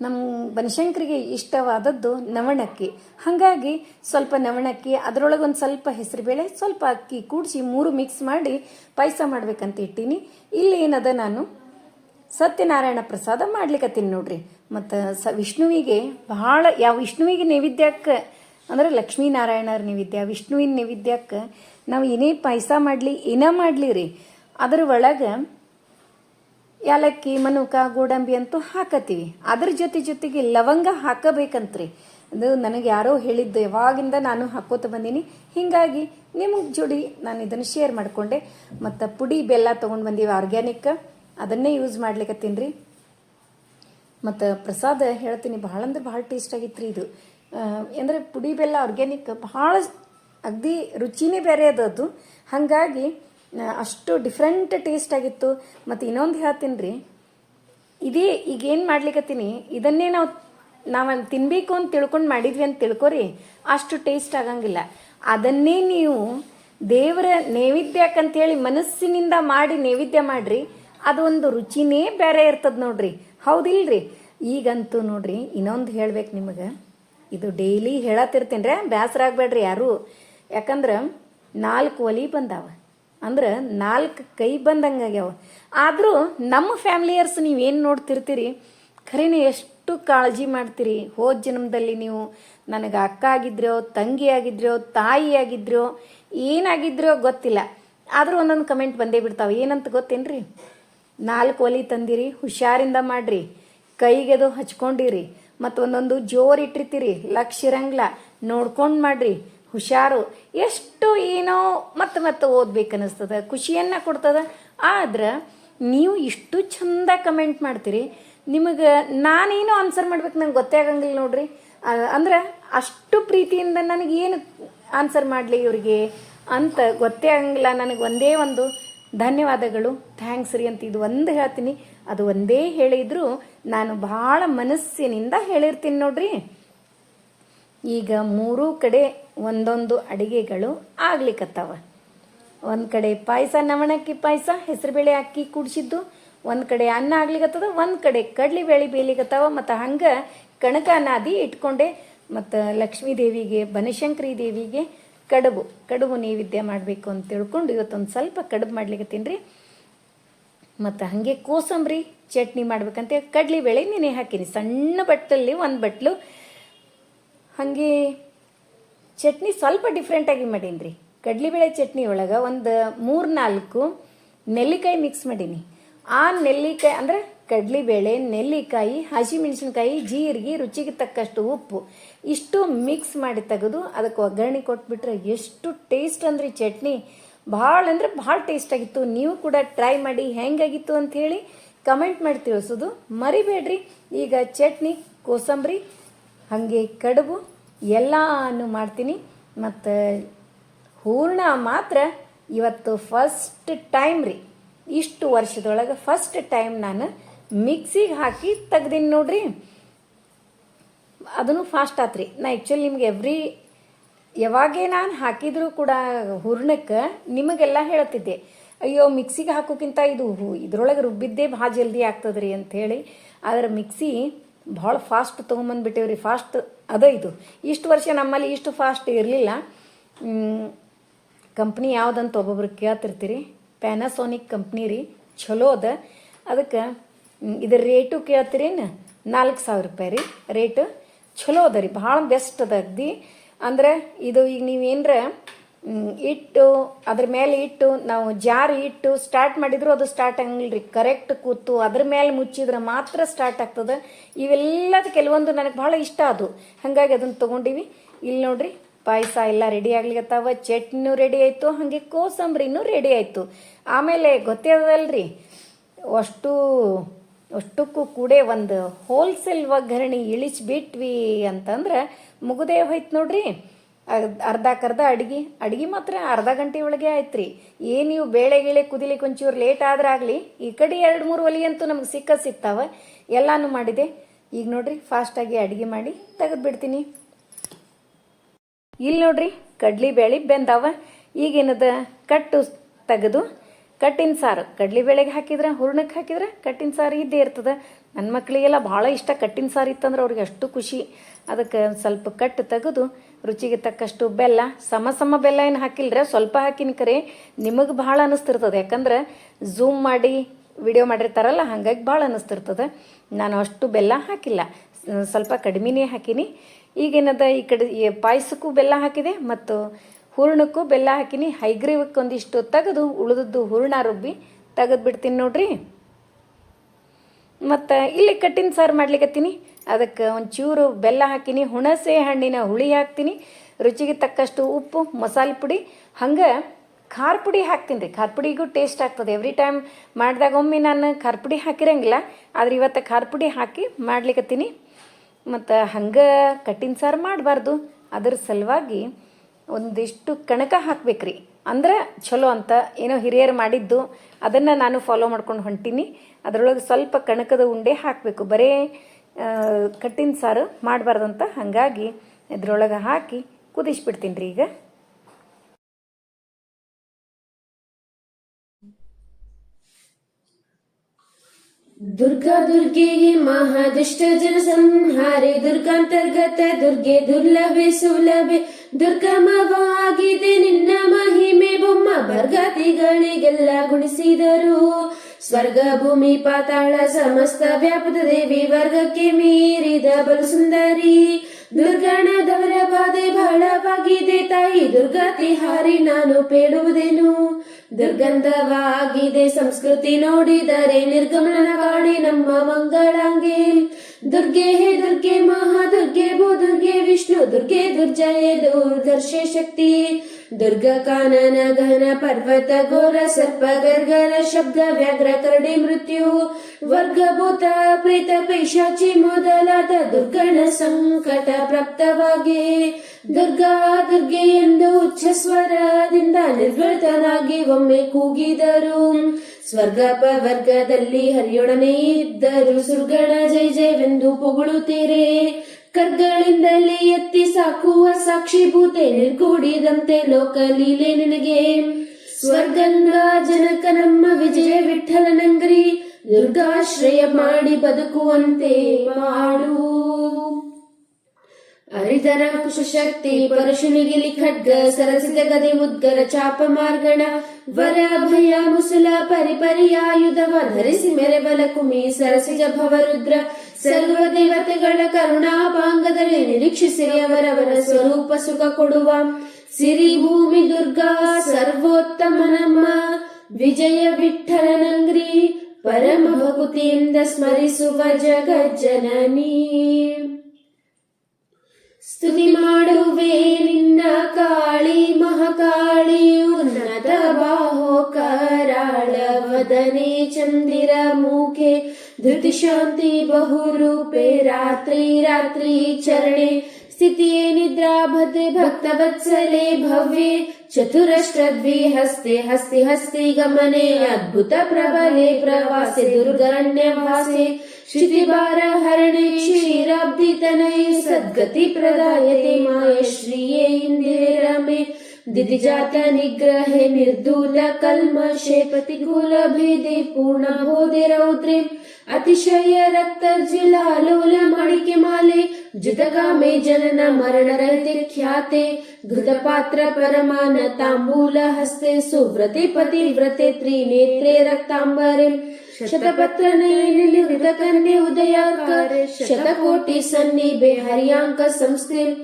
Speaker 1: ನಮ್ಮ ಬನಶಂಕರಿಗೆ ಇಷ್ಟವಾದದ್ದು ನವಣಕ್ಕಿ. ಹಾಗಾಗಿ ಸ್ವಲ್ಪ ನವಣಕ್ಕಿ ಅದರೊಳಗೆ ಒಂದು ಸ್ವಲ್ಪ ಹೆಸರುಬೇಳೆ, ಸ್ವಲ್ಪ ಅಕ್ಕಿ ಕೂಡಿಸಿ ಮೂರು ಮಿಕ್ಸ್ ಮಾಡಿ ಪಾಯಸ ಮಾಡ್ಬೇಕಂತ ಇಟ್ಟೀನಿ. ಇಲ್ಲಿ ಏನದ ನಾನು? ಸತ್ಯನಾರಾಯಣ ಪ್ರಸಾದ ಮಾಡ್ಲಿಕ್ಕತ್ತೀನಿ ನೋಡ್ರಿ. ಮತ್ತು ಸ ವಿಷ್ಣುವಿಗೆ ಬಹಳ ಯಾವ ವಿಷ್ಣುವಿಗೆ ನೈವೇದ್ಯಕ್ಕೆ, ಅಂದ್ರೆ ಲಕ್ಷ್ಮೀನಾರಾಯಣರ ನೈವೇದ್ಯ, ವಿಷ್ಣುವಿನ ನೈವೇದ್ಯಕ್ಕೆ ನಾವು ಏನೇ ಪಾಯಸ ಮಾಡಲಿ, ಏನ ಮಾಡಲಿ ರೀ? ಅದ್ರ ಒಳಗೆ ಯಾಲಕ್ಕಿ, ಮನುಕ, ಗೋಡಂಬಿ ಅಂತೂ ಹಾಕತ್ತೀವಿ. ಅದ್ರ ಜೊತೆ ಜೊತೆಗೆ ಲವಂಗ ಹಾಕಬೇಕಂತ್ರಿ. ಅದು ನನಗೆ ಯಾರೋ ಹೇಳಿದ್ದು ಯಾವಾಗಿಂದ ನಾನು ಹಾಕೋತ ಬಂದೀನಿ. ಹೀಗಾಗಿ ನಿಮಗೆ ಜೋಡಿ ನಾನು ಇದನ್ನು ಶೇರ್ ಮಾಡಿಕೊಂಡೆ. ಮತ್ತು ಪುಡಿ ಬೆಲ್ಲ ತೊಗೊಂಡು ಬಂದೀವಿ ಆರ್ಗ್ಯಾನಿಕ್ ಅದನ್ನೇ ಯೂಸ್ ಮಾಡ್ಲಿಕ್ಕತ್ತೀನಿ ರೀ ಮತ್ತು ಪ್ರಸಾದ ಹೇಳ್ತೀನಿ, ಭಾಳ ಅಂದ್ರೆ ಭಾಳ ಟೇಸ್ಟ್ ಆಗಿತ್ತು ರೀ ಇದು ಅಂದರೆ ಪುಡಿ ಬೆಲ್ಲ ಆರ್ಗ್ಯಾನಿಕ್ ಭಾಳ ಅಗ್ದಿ ರುಚಿನೇ ಬೇರೆ ಅದು ಅದು. ಹಾಗಾಗಿ ಅಷ್ಟು ಡಿಫ್ರೆಂಟ್ ಟೇಸ್ಟ್ ಆಗಿತ್ತು. ಮತ್ತು ಇನ್ನೊಂದು ಹೇಳ್ತೀನಿ ರೀ ಇದೇ ಈಗ ಏನು ಮಾಡ್ಲಿಕ್ಕತ್ತೀನಿ ಇದನ್ನೇ ನಾವು ನಾವು ತಿನ್ನಬೇಕು ಅಂತ ತಿಳ್ಕೊಂಡು ಮಾಡಿದ್ವಿ ಅಂತ ತಿಳ್ಕೊರಿ, ಅಷ್ಟು ಟೇಸ್ಟ್ ಆಗಂಗಿಲ್ಲ. ಅದನ್ನೇ ನೀವು ದೇವರ ನೈವೇದ್ಯಕ್ಕಂತೇಳಿ ಮನಸ್ಸಿನಿಂದ ಮಾಡಿ ನೈವೇದ್ಯ ಮಾಡ್ರಿ ಅದೊಂದು ರುಚಿನೇ ಬೇರೆ ಇರ್ತದ ನೋಡ್ರಿ. ಹೌದಿಲ್ರಿ? ಈಗಂತೂ ನೋಡ್ರಿ, ಇನ್ನೊಂದು ಹೇಳ್ಬೇಕು ನಿಮಗೆ. ಇದು ಡೈಲಿ ಹೇಳತ್ತಿರ್ತೀನಿ ರೀ ಬೇಸರ ಯಾರು. ಯಾಕಂದ್ರೆ ನಾಲ್ಕು ಒಲಿ ಬಂದಾವ. ಅಂದ್ರೆ ನಾಲ್ಕು ಕೈ ಬಂದಂಗಾಗ್ಯಾವ ಆದರೂ ನಮ್ಮ ಫ್ಯಾಮಿಲಿಯರ್ಸ್ ನೀವೇನು ನೋಡ್ತಿರ್ತೀರಿ? ಖರೀನೇ ಎಷ್ಟು ಕಾಳಜಿ ಮಾಡ್ತೀರಿ? ಹೋದ ಜನ್ಮದಲ್ಲಿ ನೀವು ನನಗೆ ಅಕ್ಕ ಆಗಿದ್ರೋ, ತಂಗಿ ಆಗಿದ್ರೋ, ತಾಯಿ ಆಗಿದ್ರೋ, ಏನಾಗಿದ್ರೋ ಗೊತ್ತಿಲ್ಲ. ಆದರೂ ಒಂದೊಂದು ಕಮೆಂಟ್ ಬಂದೇ ಬಿಡ್ತಾವೆ. ಏನಂತ ಗೊತ್ತೇನ್ರಿ? ನಾಲ್ಕು ಒಲಿ ತಂದಿರಿ, ಹುಷಾರಿಂದ ಮಾಡ್ರಿ, ಕೈಗೆದು ಹಚ್ಕೊಂಡಿರಿ, ಮತ್ತು ಒಂದೊಂದು ಜೋರು ಇಟ್ಟಿರ್ತೀರಿ, ಲಕ್ಷ ಇರಂಗಿಲ್ಲ ನೋಡ್ಕೊಂಡು ಮಾಡ್ರಿ ಹುಷಾರು. ಎಷ್ಟು ಏನೋ ಮತ್ತೆ ಮತ್ತೆ ಓದ್ಬೇಕು ಅನ್ನಿಸ್ತದೆ ಖುಷಿಯನ್ನ ಕೊಡ್ತದ. ಆದ್ರೆ ನೀವು ಇಷ್ಟು ಚಂದ ಕಮೆಂಟ್ ಮಾಡ್ತೀರಿ, ನಿಮಗೆ ನಾನೇನು ಆನ್ಸರ್ ಮಾಡ್ಬೇಕು ನಂಗೆ ಗೊತ್ತೇ ಆಗಂಗಿಲ್ಲ ನೋಡ್ರಿ. ಅಂದ್ರೆ ಅಷ್ಟು ಪ್ರೀತಿಯಿಂದ ನನಗೆ ಏನು ಆನ್ಸರ್ ಮಾಡಲಿ ಇವ್ರಿಗೆ ಅಂತ ಗೊತ್ತೇ ಆಗಂಗಿಲ್ಲ, ನನಗೆ ಒಂದೇ ಒಂದು ಧನ್ಯವಾದಗಳು. ಥ್ಯಾಂಕ್ಸ್ ರೀ ಅಂತ ಇದು ಒಂದು ಹೇಳ್ತೀನಿ. ಅದು ಒಂದೇ ಹೇಳಿದ್ರು ನಾನು ಭಾಳ ಮನಸ್ಸಿನಿಂದ ಹೇಳಿರ್ತೀನಿ ನೋಡ್ರಿ. ಈಗ ಮೂರೂ ಕಡೆ ಒಂದೊಂದು ಅಡಿಗೆಗಳು ಆಗ್ಲಿಕ್ಕತ್ತಾವ ಒಂದು ಕಡೆ ಪಾಯಸ, ನವಣಕ್ಕಿ ಪಾಯಸ ಹೆಸರುಬೇಳೆ ಅಕ್ಕಿ ಕುಡಿಸಿದ್ದು, ಒಂದು ಕಡೆ ಅನ್ನ ಆಗ್ಲಿಕ್ಕತ್ತದ ಒಂದು ಕಡೆ ಕಡ್ಲಿ ಬೇಳೆ ಬೇಯ್ಲಿಕತ್ತಾವ ಮತ್ತು ಹಂಗೆ ಕಣಕ ನಾದಿ ಇಟ್ಕೊಂಡೆ. ಮತ್ತು ಲಕ್ಷ್ಮೀ ದೇವಿಗೆ, ಬನಶಂಕರಿ ದೇವಿಗೆ ಕಡುಬು ಕಡುಬು ನೈವೇದ್ಯ ಮಾಡಬೇಕು ಅಂತ ತಿಳ್ಕೊಂಡು ಇವತ್ತೊಂದು ಸ್ವಲ್ಪ ಕಡುಬು ಮಾಡ್ಲಿಕತ್ತೀನಿ ರೀ. ಮತ್ತು ಹಾಗೆ ಕೋಸಂಬರಿ ಚಟ್ನಿ ಮಾಡ್ಬೇಕಂತ. ಕಡಲೆಬೇಳೆ ನೆನೆ ಹಾಕಿನಿ. ಸಣ್ಣ ಬಟ್ಟಲಲ್ಲಿ ಒಂದು ಬಟ್ಲು. ಹಾಗೆ ಚಟ್ನಿ ಸ್ವಲ್ಪ ಡಿಫ್ರೆಂಟಾಗಿ ಮಾಡೀನಿ ರೀ ಕಡ್ಲಿಬೇಳೆ ಚಟ್ನಿ ಒಳಗೆ ಒಂದು ಮೂರು ನಾಲ್ಕು ನೆಲ್ಲಿಕಾಯಿ ಮಿಕ್ಸ್ ಮಾಡೀನಿ. ಆ ನೆಲ್ಲಿಕಾಯಿ ಅಂದರೆ ಕಡಲೆಬೇಳೆ ನೆಲ್ಲಿಕಾಯಿ, ಹಸಿಮೆಣಸಿನ್ಕಾಯಿ, ಜೀರಿಗೆ, ರುಚಿಗೆ ತಕ್ಕಷ್ಟು ಉಪ್ಪು ಇಷ್ಟು ಮಿಕ್ಸ್ ಮಾಡಿ ತೆಗೆದು ಅದಕ್ಕೆ ಒಗ್ಗರಣೆ ಕೊಟ್ಬಿಟ್ರೆ ಎಷ್ಟು ಟೇಸ್ಟ್ ಅಂದ್ರೆ ಚಟ್ನಿ. ಭಾಳ ಅಂದ್ರೆ ಭಾಳ ಟೇಸ್ಟ್ ಆಗಿತ್ತು. ನೀವು ಕೂಡ ಟ್ರೈ ಮಾಡಿ ಹೆಂಗಾಗಿತ್ತು ಹೇಳಿ ಕಮೆಂಟ್ ಮಾಡಿ ತಿಳಿಸೋದು ಮರಿಬೇಡ್ರಿ. ಈಗ ಚಟ್ನಿ, ಕೋಸಂಬರಿ, ಹಾಗೆ ಕಡುಬು ಎಲ್ಲಾನು ಮಾಡ್ತೀನಿ. ಮತ್ತು ಹೂರ್ಣ ಮಾತ್ರ ಇವತ್ತು ಫಸ್ಟ್ ಟೈಮ್ ರೀ. ಇಷ್ಟು ವರ್ಷದೊಳಗೆ ಫಸ್ಟ್ ಟೈಮ್ ನಾನು ಮಿಕ್ಸಿಗೆ ಹಾಕಿ ತೆಗ್ದೀನಿ ನೋಡ್ರಿ. ಅದನ್ನು ಫಾಸ್ಟ್ ಆತ್ರಿ. ನಾ ಆ್ಯಕ್ಚುಲಿ ನಿಮ್ಗೆ ಎವ್ರಿ ಯಾವಾಗೇ ನಾನು ಹಾಕಿದರೂ ಕೂಡ ಹೂರ್ಣಕ್ಕೆ ನಿಮಗೆಲ್ಲ ಹೇಳ್ತಿದ್ದೆ. ಅಯ್ಯೋ ಮಿಕ್ಸಿಗೆ ಹಾಕೋಕ್ಕಿಂತ ಇದು ಇದರೊಳಗೆ ಇದ್ರೊಳಗೆ ರುಬ್ಬಿದ್ದೇ ಭಾಳ ಜಲ್ದಿ ಆಗ್ತದ್ರಿ ಅಂಥೇಳಿ ಆದರೆ ಮಿಕ್ಸಿ ಭಾಳ ಫಾಸ್ಟ್ ತೊಗೊಂಬಂದ್ಬಿಟ್ಟೇವ್ರಿ ಫಾಸ್ಟ್ ಅದ ಇದು. ಇಷ್ಟು ವರ್ಷ ನಮ್ಮಲ್ಲಿ ಇಷ್ಟು ಫಾಸ್ಟ್ ಇರಲಿಲ್ಲ. ಕಂಪ್ನಿ ಯಾವುದಂತ ಒಬ್ಬೊಬ್ರು ಕೇಳ್ತಿರ್ತೀರಿ. ಪ್ಯಾನಾಸೋನಿಕ್ ಕಂಪ್ನಿ ರೀ ಚಲೋ ಅದ. ಅದಕ್ಕೆ ಇದರ ರೇಟು ಕೇಳ್ತೀರೇನು ನಾಲ್ಕು ಸಾವಿರ ರೂಪಾಯಿ ರೀ ರೇಟ್ ಚಲೋ ಅದ ರೀ, ಭಾಳ ಬೆಸ್ಟ್ ಅದ ಅಗ್ದಿ. ಅಂದ್ರೆ ಇದು ಈಗ ನೀವೇನ್ರ ಇಟ್ಟು, ಅದ್ರ ಮೇಲೆ ಇಟ್ಟು, ನಾವು ಜಾರಿ ಇಟ್ಟು ಸ್ಟಾರ್ಟ್ ಮಾಡಿದ್ರು ಅದು ಸ್ಟಾರ್ಟ್ ಆಗಂಗಿಲ್ಲ ಕರೆಕ್ಟ್ ಕೂತು, ಅದ್ರ ಮೇಲೆ ಮುಚ್ಚಿದ್ರೆ ಮಾತ್ರ ಸ್ಟಾರ್ಟ್ ಆಗ್ತದೆ. ಇವೆಲ್ಲದ ಕೆಲವೊಂದು ನನಗೆ ಬಹಳ ಇಷ್ಟ ಅದು. ಹಾಗಾಗಿ ಅದನ್ನು ತೊಗೊಂಡಿವಿ. ಇಲ್ಲಿ ನೋಡ್ರಿ, ಪಾಯಸ ಎಲ್ಲ ರೆಡಿ ಆಗ್ಲಿಕತ್ತಾವ. ಚಟ್ನಿನೂ ರೆಡಿ ಆಯಿತು, ಹಾಗೆ ಕೋಸಂಬರಿನೂ ರೆಡಿ ಆಯಿತು. ಆಮೇಲೆ ಗೊತ್ತೇ ಅದಲ್ರಿ ಅಷ್ಟು, ಅಷ್ಟಕ್ಕೂ ಕೂಡ ಒಂದು ಹೋಲ್ಸೇಲ್ ಒಗ್ಗರಣೆ ಇಳಿಸ್ಬಿಟ್ವಿ ಅಂತಂದ್ರೆ ಮುಗುದೇ ಹೋಯ್ತು ನೋಡ್ರಿ. ಅರ್ಧಕ್ಕರ್ಧ ಅಡ್ಗೆ ಅಡ್ಗೆ ಮಾತ್ರ ಅರ್ಧ ಗಂಟೆ ಒಳಗೆ ಆಯ್ತು ರೀ ಏನು ನೀವು ಬೇಳೆ ಗೀಳೆ ಕುದಿಲಿಕ್ಕೆ ಒಂಚೂರು ಲೇಟ್ ಆದ್ರೆ ಆಗಲಿ ಈ ಕಡೆ ಎರಡು ಮೂರು ಒಲಿ ಅಂತೂ ನಮ್ಗೆ ಸಿಕ್ಕ ಸಿಗ್ತಾವೆ. ಎಲ್ಲಾನು ಮಾಡಿದೆ. ಈಗ ನೋಡ್ರಿ ಫಾಸ್ಟಾಗಿ ಅಡುಗೆ ಮಾಡಿ ತೆಗೆದು ಬಿಡ್ತೀನಿ. ಇಲ್ಲಿ ನೋಡ್ರಿ, ಕಡ್ಲಿ ಬೇಳೆ ಬೆಂದಾವ. ಈಗೇನದ ಕಟ್ಟು ತೆಗೆದು, ಕಟ್ಟಿನ ಸಾರು. ಕಡ್ಲಿ ಬೇಳೆಗೆ ಹಾಕಿದ್ರೆ ಹೂರ್ಣಕ್ಕೆ ಹಾಕಿದ್ರೆ ಕಟ್ಟಿನ ಸಾರು ಇದ್ದೇ ಇರ್ತದೆ. ನನ್ನ ಮಕ್ಕಳಿಗೆಲ್ಲ ಭಾಳ ಇಷ್ಟ ಕಟ್ಟಿನ ಸಾರು ಇತ್ತಂದ್ರೆ ಅವ್ರಿಗೆ ಅಷ್ಟು ಖುಷಿ. ಅದಕ್ಕೆ ಸ್ವಲ್ಪ ಕಟ್ಟು ತೆಗೆದು ರುಚಿಗೆ ತಕ್ಕಷ್ಟು ಬೆಲ್ಲ, ಸಮ ಸಮ ಬೆಲ್ಲ ಏನು ಹಾಕಿಲ್ರ? ಸ್ವಲ್ಪ ಹಾಕಿನ ಕರೆ. ನಿಮಗೆ ಭಾಳ ಅನಿಸ್ತಿರ್ತದೆ. ಯಾಕಂದ್ರೆ ಝೂಮ್ ಮಾಡಿ ವಿಡಿಯೋ ಮಾಡಿರ್ತಾರಲ್ಲ, ಹಾಗಾಗಿ ಭಾಳ ಅನ್ನಿಸ್ತಿರ್ತದೆ ನಾನು ಅಷ್ಟು ಬೆಲ್ಲ ಹಾಕಿಲ್ಲ. ಸ್ವಲ್ಪ ಕಡಿಮೆನೇ ಹಾಕೀನಿ. ಈಗೇನದ ಈ ಕಡೆ ಪಾಯಸಕ್ಕೂ ಬೆಲ್ಲ ಹಾಕಿದೆ ಮತ್ತು ಹೂರ್ಣಕ್ಕೂ ಬೆಲ್ಲ ಹಾಕಿನಿ. ಹೈಗ್ರೀವಕ್ಕೆ ಒಂದಿಷ್ಟು ತೆಗೆದು, ಉಳಿದದ್ದು ಹೂರ್ಣ ರುಬ್ಬಿ ತೆಗೆದು ಬಿಡ್ತೀನಿ ನೋಡ್ರಿ. ಮತ್ತು ಇಲ್ಲಿ ಕಟ್ಟಿನ ಸಾರು ಮಾಡ್ಲಿಕತ್ತೀನಿ. ಅದಕ್ಕೆ ಒಂಚೂರು ಬೆಲ್ಲ ಹಾಕಿನಿ, ಹುಣಸೆ ಹಣ್ಣಿನ ಹುಳಿ ಹಾಕ್ತೀನಿ. ರುಚಿಗೆ ತಕ್ಕಷ್ಟು ಉಪ್ಪು, ಮಸಾಲೆ ಪುಡಿ, ಹಂಗೆ ಖಾರ ಪುಡಿ ಹಾಕ್ತೀನಿ ರೀ. ಖಾರ ಪುಡಿಗೂ ಟೇಸ್ಟ್ ಆಗ್ತದೆ. ಎವ್ರಿ ಟೈಮ್ ಮಾಡಿದಾಗ ಒಮ್ಮೆ ನಾನು ಖಾರ ಪುಡಿ ಹಾಕಿರಂಗಿಲ್ಲ, ಆದ್ರೆ ಇವತ್ತು ಖಾರ ಪುಡಿ ಹಾಕಿ ಮಾಡ್ಲಿಕ್ಕತ್ತೀನಿ ಮತ್ತು ಹಂಗೆ ಕಟ್ಟಿನ ಸಾರು ಮಾಡಬಾರ್ದು. ಅದ್ರ ಸಲುವಾಗಿ ಒಂದಿಷ್ಟು ಕಣಕ ಹಾಕ್ಬೇಕ್ರಿ. ಅಂದ್ರೆ ಚಲೋ ಅಂತ ಏನೋ ಹಿರಿಯರು ಮಾಡಿದ್ದು, ಅದನ್ನು ನಾನು ಫಾಲೋ ಮಾಡ್ಕೊಂಡು ಹೊಂಟೀನಿ. ಅದರೊಳಗೆ ಸ್ವಲ್ಪ ಕಣಕದ ಉಂಡೆ ಹಾಕಬೇಕು. ಬರೀ ಕಟ್ಟಿನ ಸಾರು ಮಾಡಬಾರ್ದಂತ ಹಾಗಾಗಿ ಇದ್ರೊಳಗೆ ಹಾಕಿ ಕುದಿಸ್ಬಿಡ್ತೀನಿ ರೀ ಈಗ.
Speaker 2: ದುರ್ಗಾ ದುರ್ಗೆಯೇ ಮಹಾದುಷ್ಟ ಜನ ಸಂಹಾರೆ ದುರ್ಗಾಂತರ್ಗತ ದುರ್ಗೆ ದುರ್ಲಭೆ ಸುಲಭೆ, ದುರ್ಗಮವಾಗಿದೆ ನಿನ್ನ ಮಹಿಮೆ, ಬೊಮ್ಮ ಬರ್ಗಾತಿಗಳಿಗೆಲ್ಲ ಗುಣಿಸಿದರು. ಸ್ವರ್ಗ ಭೂಮಿ ಪಾತಾಳ ಸಮಸ್ತ ವ್ಯಾಪದ ದೇವಿ ವರ್ಗಕ್ಕೆ ಮೀರಿದ ಬಲು ಸುಂದರಿ ದುರ್ಗಣದವರ ಬಾಧೆ ಬಹಳವಾಗಿದೆ ತಾಯಿ ದುರ್ಗತಿ ಹಾರಿ ನಾನು ಪೇಡುವುದೇನು ದುರ್ಗಂಧವಾಗಿದೆ ಸಂಸ್ಕೃತಿ ನೋಡಿದರೆ ನಿರ್ಗಮನ ಕಾಣಿ ನಮ್ಮ ಮಂಗಳಾಂಗೆ. ದುರ್ಗೆ ಹೇ ದುರ್ಗೆ ಮಹಾದುರ್ಗೆ ಭೂ ದುರ್ಗೆ ವಿಷ್ಣು, ದುರ್ಗೆ ದುರ್ಜಯ ದುರ್ದರ್ಶೆ ಶಕ್ತಿ. ದುರ್ಗ ಕಾನನ ಘನ ಪರ್ವತ ಘೋರ ಸರ್ಪ ಗರ್ಗರ ಶಬ್ದ ವ್ಯಾಘ್ರ ಕರಡಿ ಮೃತ್ಯು ವರ್ಗಭೂತ ಪ್ರೇತ ಪೈಶಾಚಿ ಮೊದಲಾದ ದುರ್ಗಣ ಸಂಕಟ ಪ್ರಾಪ್ತವಾಗಿ ದುರ್ಗಾ ದುರ್ಗೆ ಎಂದು ಉಚ್ಚ ಸ್ವರದಿಂದ ನಿರ್ಗತನಾಗಿ ಒಮ್ಮೆ ಕೂಗಿದರು. ಸ್ವರ್ಗ ವರ್ಗದಲ್ಲಿ ಹರಿಯೊಡನೆ ಇದ್ದರು. ಸುರ್ಗಣ ಜೈ ಜಯವೆಂದು ಪೊಗಳುತ್ತೀರೆ. ಕರ್ಗಳಿಂದಲೇ ಎತ್ತಿ ಸಾಕುವ ಸಾಕ್ಷಿಭೂತೆ ನಿರ್ಗೂಡಿದಂತೆ ಲೋಕಲೀಲೆ ನಿನಗೆ. ಸ್ವರ್ಗಂಗ ಜನಕ ನಮ್ಮ ವಿಜಯ ವಿಠಲನಂಗರಿ ದುರ್ಗಾಶ್ರಯ ಮಾಡಿ ಬದುಕುವಂತೆ ಮಾಡು. ಹರಿಧರ ಕುಶಶಕ್ತಿ ಪರಶುನಿಗಿಲಿ ಖಡ್ಗ ಸರಸಿದ ಗದೆ ಉದ್ಗರ ಚಾಪ ಮಾರ್ಗಣ, ವರ, ಭಯ, ಮುಸುಲ, ಪರಿಪರಿಯಾಯುಧವ ಧರಿಸಿ ಮೆರೆಬಲ ಕುಮಿ ಸರಸಿಜ ಭವರುದ್ರ ಸರ್ವ ದೇವತೆಗಳ ಕರುಣಾಭಾಂಗದಲ್ಲಿ ನಿರೀಕ್ಷಿಸಿರಿ ಅವರವರ ಸ್ವರೂಪ ಸುಖ ಕೊಡುವ. ಸಿರಿ ಭೂಮಿ ದುರ್ಗಾ ಸರ್ವೋತ್ತಮನಮ್ಮ ವಿಜಯ ವಿಠಲನಂಗ್ರಿ ಪರಮ ಭಕುತಿಯಿಂದ ಸ್ಮರಿಸುವ ಜಗಜ್ಜನನಿ. ಸ್ತುತಿ ಮಾಡುವೆ ನಿನ್ನ ಕಾಳಿ ಮಹಾಕಾಳಿ ಉನ್ನತ ಬಾಹೋ मदने चन्दिरमुखे धृतिशान्ति बहुरूपे, रात्रि रात्रि चरणे, स्थितिये निद्राभते भक्तवत्सले भव्ये चतुरष्टद्विहस्ते हस्ति हस्ति गमने, अद्भुत प्रबले प्रवासे दुर्गरण्यवासे श्रुतिभार हरणे, क्षीराब्धितनये, सद्गति प्रदायते, माय, श्रिये इन्दिरे रमे दिदिजात निग्रहे निर्धूल कल्मषे प्रतिकूल भेदे पूर्ण भोदे रौद्रे अतिशय रक्त रक्तर्जिलालोल मणिके माले जितकामे जनन मरण रहते ख्याते घृत पात्र परमान तांबूल हस्ते सुव्रते पति व्रते त्रिनेत्रे रक्तांबरे शतपत्र नयन लुहृत कन्या उदयाकार शतकोटि सन्निभे हर्याङ्क संस्थिम्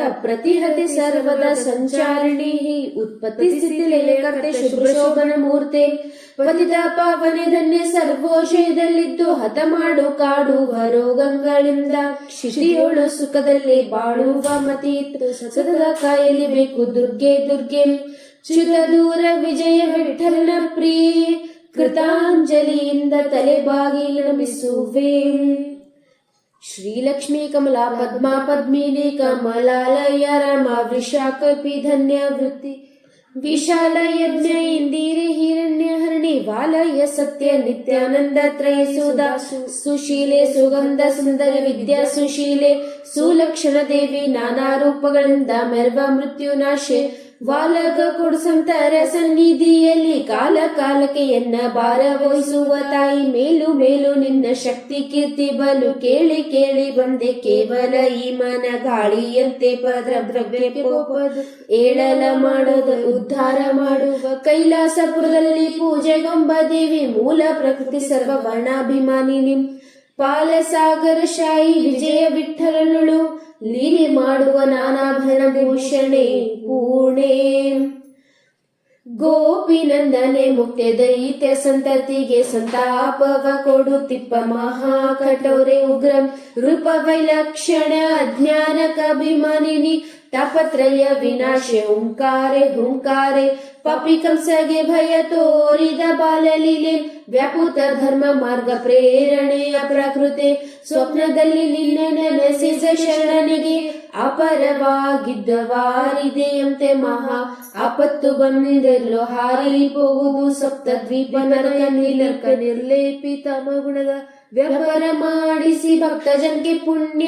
Speaker 2: ಅಪ್ರತಿಹತೆ ಸರ್ವದ ಸಂಚಾರಿಣಿ ಉತ್ಪತ್ತಿ ಸ್ಥಿತಿ ಲಯ ಶುಭ್ರಶೋಭನ ಶುಭ್ರ ಶೋಭನ ಮೂರ್ತೆ ಪತಿತ ಪಾವನೆ ಧನ್ಯ ಸರ್ವೋಷಯದಲ್ಲಿದ್ದು ಹತ ಮಾಡು ಕಾಡುವ ರೋಗಗಳಿಂದ ಶಿಶಿಯೋಳು ಸುಖದಲ್ಲಿ ಬಾಳುವ ಮತಿ ಸತತ ಕಾಯಲಿ ಬೇಕು ದುರ್ಗೆ ದುರ್ಗೆ ಚ್ಯುತ ದೂರ ವಿಜಯ ವಿಠಲನ ಪ್ರಿಯೆ ಕೃತಾಂಜಲಿಯಿಂದ ತಲೆಬಾಗಿ ನಮಿಸುವೆ श्रीलक्ष्मी कमला पद्मा पद्मिनी कमलालय रमा वृषाकल्पी धन्य वृत्ति विशाल यज्ञ इंदिरे हिरण्य हरणी वालय सत्य नित्यानंद त्रय सुधा ಸುಶೀಲೆ ಸುಗಂಧ ಸುಂದರ ವಿದ್ಯಾ ಸುಶೀಲೆ ಸುಲಕ್ಷಣ ದೇವಿ ನಾನಾ ರೂಪಗಳಿಂದ ಮೆರವ ಮೃತ್ಯು ನಾಶೆ ಕೊಡ್ಸಂತರ ಸನ್ನಿಧಿಯಲ್ಲಿ ಕಾಲ ಕಾಲಕ್ಕೆ ಎನ್ನ ಭಾರ ವಹಿಸುವ ತಾಯಿ ಮೇಲು ಮೇಲು ನಿನ್ನ ಶಕ್ತಿ ಕೀರ್ತಿ ಬಲು ಕೇಳಿ ಕೇಳಿ ಬಂದೆ ಕೇವಲ ಈ ಮನ ಗಾಳಿಯಂತೆ ಪದ್ರ ದ್ರವ್ಯಕ್ಕೆ ಏಳಲ ಮಾಡೋದು, ಉದ್ಧಾರ ಮಾಡುವ ಕೈಲಾಸಪುರದಲ್ಲಿ ಪೂಜೆಗೊಂಬ ದೇವಿ ಮೂಲ ಪ್ರಕೃತಿ ಸರ್ವ ವರ್ಣಾಭಿಮಾನಿ ನಿಮ್ ಪಾಲಸಾಗರ ಶಾಯಿ ವಿಜಯ ವಿಠಲನುಳು ಲೀಲೆ ಮಾಡುವ ನಾನಾಭರಣ ಭೂಷಣೆ ಪೂಣೆ ಗೋಪಿನಂದನೆ ಮುಕ್ತ ದೈತ್ಯ ಸಂತತಿಗೆ ಸಂತಾಪವ ಕೊಡು ತಿಪ್ಪ ಮಹಾಕಟೋರೆ ಉಗ್ರಂ. ರೂಪ ವೈಲಕ್ಷಣ ಅಜ್ಞಾನ ಕಭಿಮಾನಿನಿ ತಾಪತ್ರಯ ವಿನಾಶೆ, ಹುಂಕಾರೆ ಹುಂಕಾರೆ ಪಪಿ ಕಂಸಗೆ ಭಯ ತೋರಿದ ಬಾಲಲಿಲೆ, ವ್ಯಾಪೂತ ಧರ್ಮ ಮಾರ್ಗ ಪ್ರೇರಣೆಯ ಪ್ರಕೃತಿ, ಸ್ವಪ್ನದಲ್ಲಿ ನಿನ್ನ ನೆನೆಸಿದ ಶರಣನಿಗೆ ಅಪರವಾಗಿದ್ದ ವಾರಿದೆಯಂತೆ ಮಹಾ ಆಪತ್ತು ಬಂದಿರಲು ಹಾರಿ ಹೋಗುವುದು ಸಪ್ತ ದ್ವೀಪ ನರಕ ನಿರ್ಲೇಪಿತ ಗುಣದ ವ್ಯಾಪಾರ ಮಾಡಿಸಿ ಭಕ್ತ ಜನಕ್ಕೆ ಪುಣ್ಯ,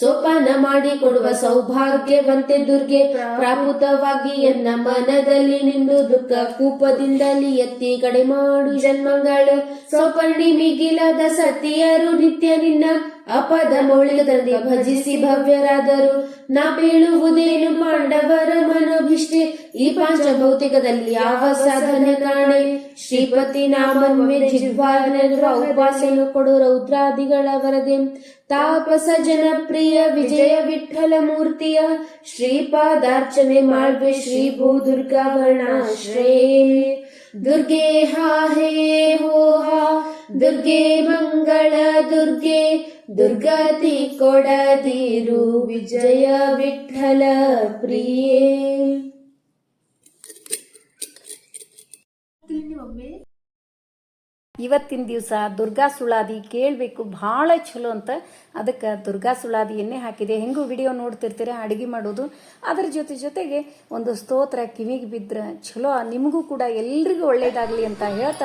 Speaker 2: ಸೋಪಾನ ಮಾಡಿ ಕೊಡುವ ಸೌಭಾಗ್ಯವಂತೆ ದುರ್ಗೆ ಪ್ರಾಕೃತವಾಗಿ ಎನ್ನ ಮನದಲ್ಲಿ ನಿಂದು ದುಃಖ ಕೂಪದಿಂದಲಿ ಎತ್ತಿ ಕಡೆ ಮಾಡು ಜನ್ಮಗಳು ಸೌಪರ್ಣಿ ಮಿಗಿಲಾದ ಸತಿಯರು ನಿತ್ಯ ನಿನ್ನ ಅಪದ ಮೌಳಿಗದಲ್ಲಿ ಭಜಿಸಿ ಭವ್ಯರಾದರು. ನಾ ಬೀಳುವುದೇನು ಪಾಂಡವರ ಮನೋಭಿಷ್ಟೆ ಈ ಪಾಂಚಭೌತಿಕದಲ್ಲಿ ಯಾವ ಸಾಧನೆ ಕಾಣೆ? ಶ್ರೀಪತಿ ನಾಮನ್ವೇ ಜಿಹ್ವಾನರುವ ಉಪಾಸನೆ ಕೊಡು ರೌದ್ರಾದಿಗಳ ವರದೆ ತಾಪಸ ಜನಪ್ರಿಯ ವಿಜಯ ವಿಠಲ ಮೂರ್ತಿಯ ಶ್ರೀಪಾದಾರ್ಚನೆ ಮಾಡ್ವೆ ಶ್ರೀ ಭೂ ದುರ್ಗಾ ದುರ್ಗೆ ಹಾ ಹೇ ಹೋ ಹಾ. ದುರ್ಗೆ ಮಂಗಳ ದುರ್ಗೆ, ದುರ್ಗತಿ ಕೊಡದಿರು ವಿಜಯ ವಿಠಲ ಪ್ರಿಯೇ.
Speaker 1: ಇವತ್ತಿನ ದಿವಸ ದುರ್ಗಾ ಸುಳಾದಿ ಕೇಳಬೇಕು, ಭಾಳ ಚಲೋ ಅಂತ. ಅದಕ್ಕೆ ದುರ್ಗಾ ಸುಳಾದಿ ಎಣ್ಣೆ ಹಾಕಿದೆ. ಹೆಂಗೂ ವಿಡಿಯೋ ನೋಡ್ತಿರ್ತೀರ, ಅಡುಗೆ ಮಾಡೋದು. ಅದ್ರ ಜೊತೆ ಜೊತೆಗೆ ಒಂದು ಸ್ತೋತ್ರ ಕಿವಿಗೆ ಬಿದ್ದರೆ ಚಲೋ. ನಿಮಗೂ ಕೂಡ ಎಲ್ರಿಗೂ ಒಳ್ಳೇದಾಗಲಿ ಅಂತ ಹೇಳ್ತಾ